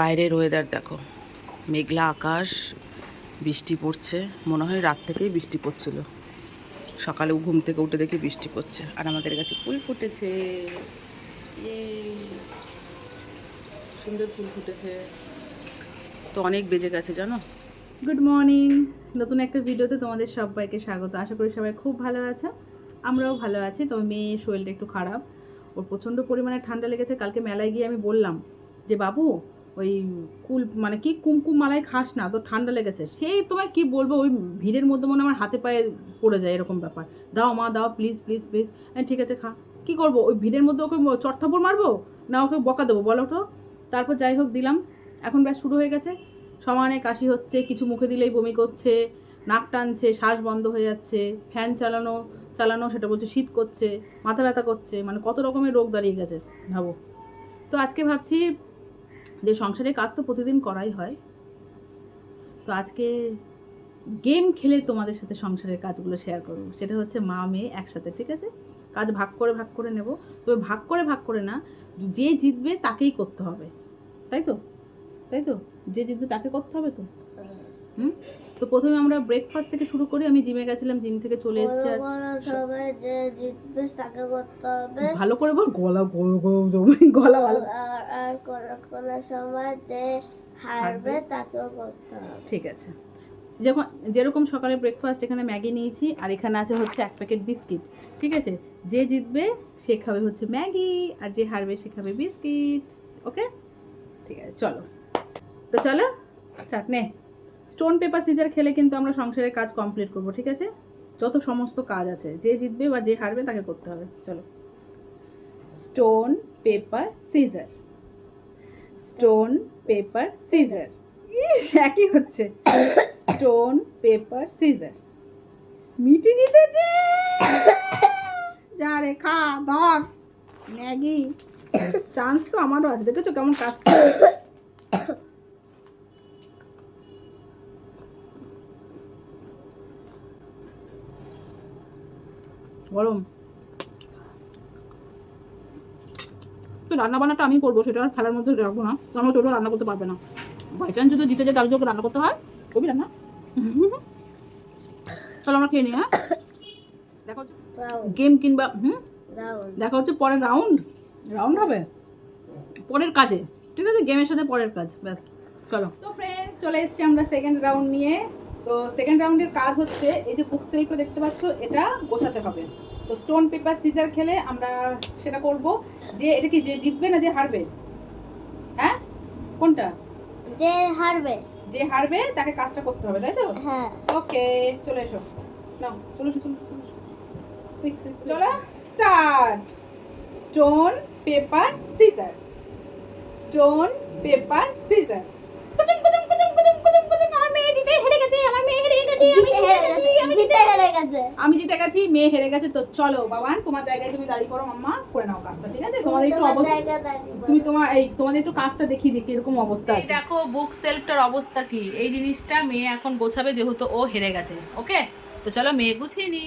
বাইরের ওয়েদার দেখো। মেঘলা আকাশ, বৃষ্টি পড়ছে। মনে হয় রাত থেকেই বৃষ্টি পড়ছিল। সকালে ঘুম থেকে উঠে দেখি বৃষ্টি পড়ছে। আর আমাদের কাছে ফুল ফুটেছে! সুন্দর ফুল ফুটেছে। তো অনেক বেজে গেছে, জানো? গুড মর্নিং নতুন একটা ভিডিওতে তোমাদের সবাইকে স্বাগত। আশা করি সবাই খুব ভালো আছে। আমরাও ভালো আছি। তবে মেয়ের শরীরটা একটু খারাপ। ওর প্রচণ্ড পরিমাণে ঠান্ডা লেগেছে। কালকে মেলায় গিয়ে আমি বললাম যে, বাবু ওই কুল মানে কি কুমকুম মালাই খাস না, তো ঠান্ডা লেগেছে। সেই তোমায় কি বলব, ওই ভিড়ের মধ্যে মনে আমার হাতে পায়ে পড়ে যায় এরকম ব্যাপার। দাও মা, দাও প্লিজ প্লিজ প্লিজ হ্যাঁ ঠিক আছে, খা। কি করব? ওই ভিড়ের মধ্যে ওকে চটথাপড় মারবো? না, ওকে বকা দেবো, বলো তো। তারপর যাই হোক, দিলাম। এখন ব্যাস শুরু হয়ে গেছে। সমানে কাশি হচ্ছে, কিছু মুখে দিলেই বমি করছে, নাক টানছে, শ্বাস বন্ধ হয়ে যাচ্ছে, ফ্যান চালানো চালানো, সেটা বলছে শীত করছে, মাথা ব্যথা করছে মানে কত রকমের রোগ দাঁড়িয়ে গেছে, ভাবো। তো আজকে ভাবছি যে সংসারের কাজ তো প্রতিদিন করাই হয়। তো আজকে গেম খেলে তোমাদের সাথে সংসারের কাজগুলো শেয়ার করব। সেটা হচ্ছে মা, মেয়ে একসাথে, ঠিক আছে? কাজ ভাগ করে ভাগ করে নেব। তবে ভাগ করে ভাগ করে না, যে জিতবে তাকেই করতে হবে। তাই তো? তাই তো? যে জিতবে তাকে করতে হবে তো? হুম? তো প্রথমে আমরা ব্রেকফাস্ট থেকে শুরু করি আমি জিমে গেছিলাম জিম থেকে চলে এসেছি আর সবাই যে জিতবে তাকে করতে হবে। ভালো করে বল গলা গলা গলা ভালো। আর কোন সময় যে হারবে তাকেও করতে হবে। ঠিক আছে। যখন যেরকম সকালে ব্রেকফাস্ট এখানে ম্যাগি নিয়েছি আর এখানে আছে হচ্ছে এক প্যাকেট বিস্কিট। ঠিক আছে? যে জিতবে সে খাবে হচ্ছে ম্যাগি আর যে হারবে সে খাবে বিস্কিট। ওকে? ঠিক আছে চলো। তো চলো স্টার্ট নে। স্টোন, পেপার, সিজার খেলে কিন্তু আমরা সংসারের কাজ কমপ্লিট করব, ঠিক আছে? যত সমস্ত কাজ আছে, যে জিতবে বা যে হারবে তাকে করতে হবে, চলো। Stone, paper, scissor. Stone, paper, scissor. একই হচ্ছে। Stone, paper, scissor. মিটি জিতেছে! যা রে, খা, ধর। ম্যাগি। চান্স তো আমারও আছে, দেখেছ কেমন কাজ গরম। তো রান্না বান্নাটা আমি করব সেটা আর খেলার মধ্যে রাখব না। কারণ টোটো রান্না করতে পারবে না। বাই চান্স যদি জিতে যায় তাহলে তোকে রান্না করতে হয়। কবি রান্না? চলো আমরা খেয়ে নিই হ্যাঁ? দেখা হচ্ছে গেম কিংবা হুম? দেখা হচ্ছে পরের রাউন্ড রাউন্ড হবে? পরের কাজে। ঠিক আছে গেমের সাথে পরের কাজ ব্যাস। চলো। তো ফ্রেন্ডস চলে এসেছি আমরা সেকেন্ড রাউন্ড নিয়ে। তো সেকেন্ড রাউন্ডের কাজ হচ্ছে এই যে বুক সেলফটা দেখতে পাচ্ছ এটা গোছাতে হবে। তো স্টোন পেপার সিজার খেলে আমরা সেটা করব যে এটা কি যে জিতবে না যে হারবে হ্যাঁ কোনটা যে হারবে যে হারবে তাকে কাজটা করতে হবে তাই তো হ্যাঁ ওকে চলে এসো নাও চলে চলে চলে start stone paper scissor stone paper scissor আমার মেয়ে জিতে হেরে গেছে আমার মেয়ে হেরে গেছে আমি জিতে গেছি আমি জিতে হেরে গেছে। আমি জিতে গেছি মেয়ে হেরে গেছে তো চলো বাবা তোমার জায়গায় তুমি দাঁড়িয়ে করো মাম্মা করে নাও কাজটা ঠিক আছে? তোমাদের একটু অবস্থা। তুমি তোমার এই তোমাদের একটু কাজটা দেখিয়ে দিই কীরকম অবস্থা এই আছে। দেখো বুক সেলফটার অবস্থা কি? এই জিনিসটা মেয়ে এখন গোছাবে যেহেতু ও হেরে গেছে ওকে তো চলো মেয়ে গুছিয়ে নি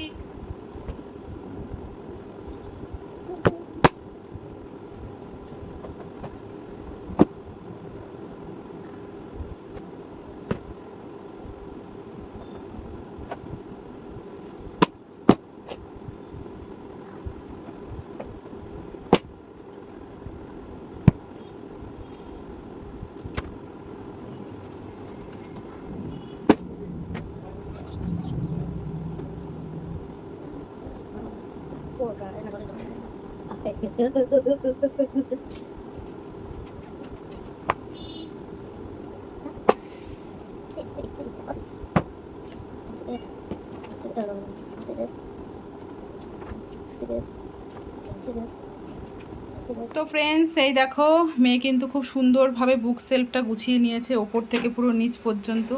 তো ফ্রেন্ডস এই দেখো, মেয়ে কিন্তু খুব সুন্দরভাবে বুক সেলফটা গুছিয়ে নিয়েছে, ওপর থেকে পুরো নিচ পর্যন্ত।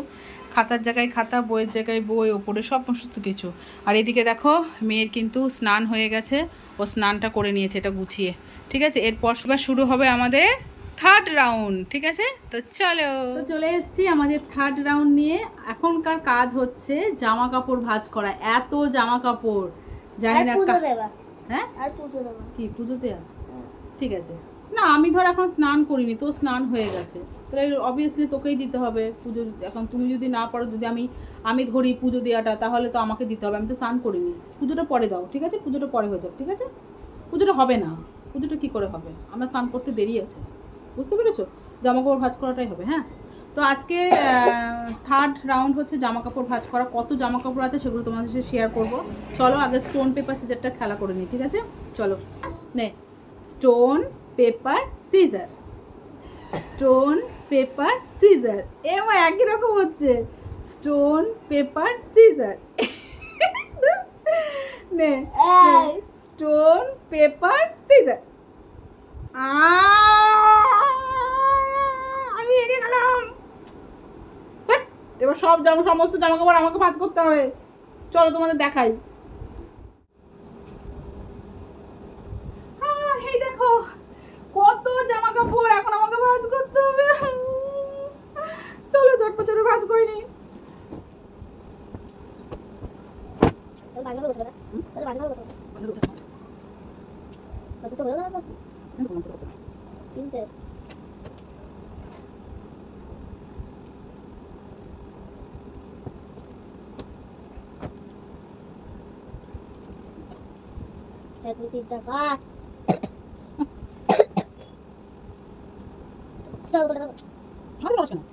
খাতার জায়গায় খাতা, বইয়ের জায়গায় বই, ওপরে সমস্ত কিছু। আর এদিকে দেখো, মেয়ের কিন্তু স্নান হয়ে গেছে। ও স্নানটা করে নিয়েছে এটা গুছিয়ে। ঠিক আছে? এরপর সবার শুরু হবে আমাদের থার্ড রাউন্ড ঠিক আছে? তো চলো। তো চলে এসেছি আমাদের থার্ড রাউন্ড নিয়ে। এখনকার কাজ হচ্ছে জামা কাপড় ভাজ করা। এত জামা কাপড় জানি না হ্যাঁ? আর পুজো দেবা কি পুজো দেওয়া হ্যাঁ। ঠিক আছে। না, আমি ধর এখন স্নান করিনি, তো স্নান হয়ে গেছে। তাহলে অবভিয়াসলি তোকেই দিতে হবে পুজো, এখন তুমি যদি না পারো, যদি আমি আমি ধরি পুজো দেওয়াটা, তাহলে তো আমাকে দিতে হবে, আমি তো স্নান করিনি। পুজোটা পরে দাও, ঠিক আছে? পুজোটা পরে হয়ে যাক, ঠিক আছে? পুজোটা হবে না, পুজোটা কি করে হবে? আমরা স্নান করতে দেরি আছে, বুঝতে পেরেছ? জামা কাপড় ভাঁজ করাটাই হবে হ্যাঁ? তো আজকে থার্ড রাউন্ড হচ্ছে জামা কাপড় ভাঁজ করা। কত জামা কাপড় আছে সেগুলো তোমাদের সাথে শেয়ার করব। চলো আগে স্টোন পেপার সিজারটা খেলা করে নিই, ঠিক আছে? চলো, নে। Stone paper scissor. Stone paper scissor. এ আমার একই রকম হচ্ছে। Stone paper scissor. নে স্টোন পেপার সিজার। আমি হেরে গেলাম। এবার সব জামা সমস্ত জামা কাপড় আমাকে ভাঁজ করতে হবে। চলো তোমাদের দেখাই আহ, এই দেখো কত জামা কাপড় এখন আমাকে ভাঁজ করতে হবে চলো ঝটপট চটপট ভাঁজ করে নি তোর ভাগনা বসে না তোর ভাগনা বসে না দুটো হয়ে গেল না তিনটে এক দুই তিন চার পাঁচ নড়ছে না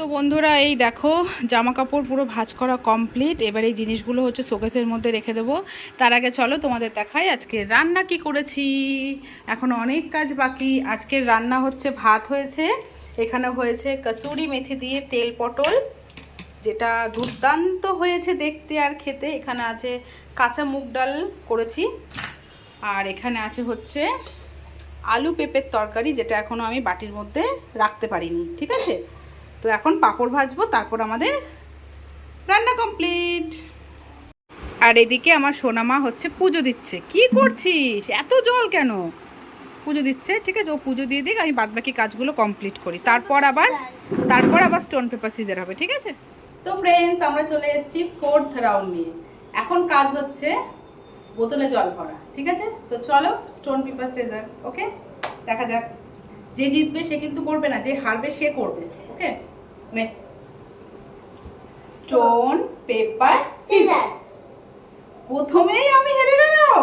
তো বন্ধুরা, এই দেখো জামা কাপড় পুরো ভাঁজ করা কমপ্লিট এবার এই জিনিসগুলো হচ্ছে শোকেসের মধ্যে রেখে দেবো। তার আগে চলো তোমাদের দেখাই আজকে রান্না কি করেছি। এখনও অনেক কাজ বাকি। আজকের রান্না হচ্ছে ভাত হয়েছে। এখানে হয়েছে কসুরি মেথি দিয়ে তেল পটল, যেটা দুর্দান্ত হয়েছে দেখতে আর খেতে। এখানে আছে কাঁচা মুগ ডাল করেছি। আর এখানে আছে হচ্ছে আলু পেঁপের তরকারি, যেটা এখনও আমি বাটির মধ্যে রাখতে পারিনি। ঠিক আছে? তো এখন পাঁপড় ভাজবো, তারপর আমাদের রান্না কমপ্লিট আর এদিকে আমার সোনামা হচ্ছে পুজো দিচ্ছে। কি করছিস? এত জল কেন? পুজো দিচ্ছে, ঠিক আছে? ও পুজো দিয়ে দিক, আমি বাদবাকি কাজগুলো কমপ্লিট করি। তারপর আবার তারপর আবার স্টোন পেপার সিজার হবে, ঠিক আছে? তো ফ্রেন্ডস আমরা চলে এসেছি ফোর্থ রাউন্ড নিয়ে। এখন কাজ হচ্ছে বোতলে জল ভরা, ঠিক আছে? তো চলো স্টোন পেপার সিজার ওকে দেখা যাক। যে জিতবে, সে কিন্তু করবে না, যে হারবে, সে করবে ওকে স্টোন পেপার সিজার। প্রথমেই আমি হেরে গেলাম।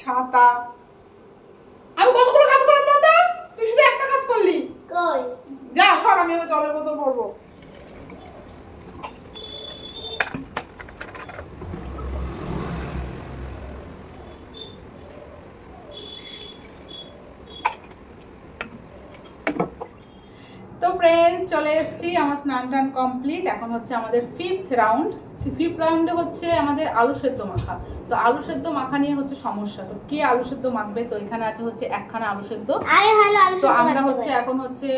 ছাতা। আমি কতগুলো কাজ করলাম তুই শুধু একটা কাজ করলি। কই? যা সর আমি এবার জলের বোতল ভরবো তো ফ্রেন্ডস চলে এসেছি আমার স্নান টান কমপ্লিট এখন হচ্ছে আমাদের ফিফথ রাউন্ড ফিফথ রাউন্ডে হচ্ছে আমাদের আলু সেদ্ধ মাখা। তো আলু সেদ্ধ মাখা নিয়ে হচ্ছে সমস্যা। তো কে আলু সেদ্ধ মাখবে? তো এখানে আছে হচ্ছে একখানা আলু সেদ্ধ। তো আমরা হচ্ছে এখন হচ্ছে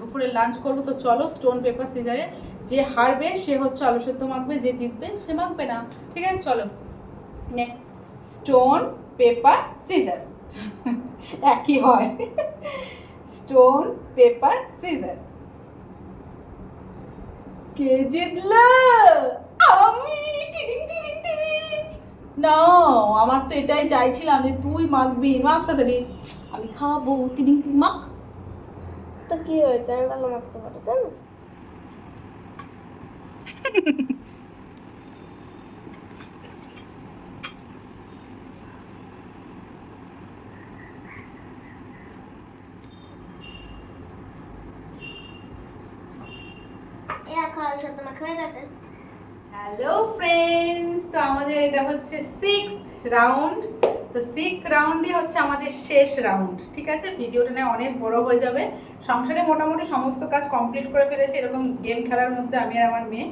দুপুরে লাঞ্চ করব। তো চলো স্টোন পেপার সিজারে যে হারবে সে হচ্ছে আলু সেদ্ধ মাখবে যে জিতবে সে মাখবে না। ঠিক আছে চলো। স্টোন পেপার সিজার একই হয়। স্টোন পেপার সিজার কে জিতলো? আমি। না আমার তো এটাই চাইছিলাম যে তুই মাখবি মাখ তাড়াতাড়ি। আমি খাব টিডিং টিং মাখ। তো কি হয়েছে? আমি ভালো মাখতে পারো তাই না এ এখন আলু সেদ্ধ মাখা হয়ে গেছে হ্যালো ফ্রেন্ডস তো আমাদের এটা হচ্ছে সিক্সথ রাউন্ড তো সিক্সথ রাউন্ডই হচ্ছে আমাদের শেষ রাউন্ড ঠিক আছে? ভিডিওটা না অনেক বড় হয়ে যাবে। সংসারে মোটামুটি সমস্ত কাজ কমপ্লিট করে ফেলেছি এরকম গেম খেলার মধ্যে আমি আর আমার মেয়ে।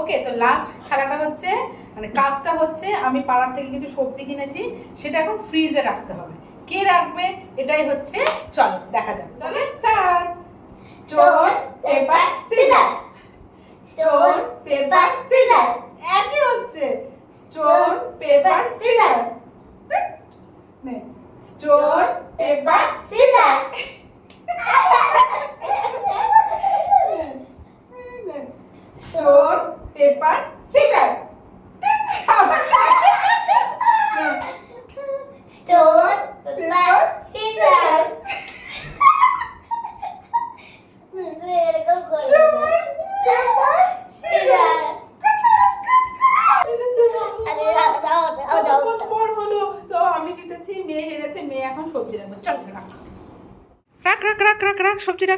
ওকে তো লাস্ট খেলাটা হচ্ছে মানে কাজটা হচ্ছে, আমি পাড়ার থেকে কিছু সবজি কিনেছি, সেটা এখন ফ্রিজে রাখতে হবে। কে রাখবে? এটাই হচ্ছে, চলো, দেখা যাক। চলো start stone paper scissor stone paper scissor একই হচ্ছে stone paper scissor stone paper scissor stone paper scissor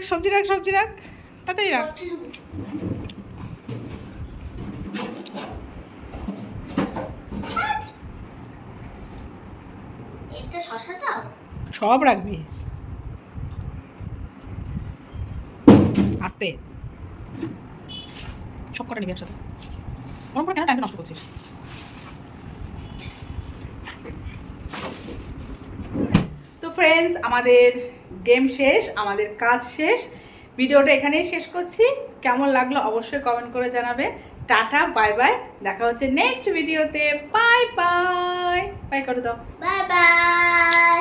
রাখ সবজি রাখ সবজি রাখ। তাড়াতাড়ি রাখ। সব রাখবি। আস্তে। সব কটা নিবি একসাথে। মনে করে কেন টাইমটা নষ্ট করছিস? তো ফ্রেন্ডস আমাদের গেম শেষ, আমাদের কাজ শেষ। ভিডিওটা এখানেই শেষ করছি। কেমন লাগল অবশ্যই কমেন্ট করে জানাবে। টাটা বাই বাই দেখা হচ্ছে নেক্সট ভিডিওতে বাই বাই বাই করে দাও। Bye bye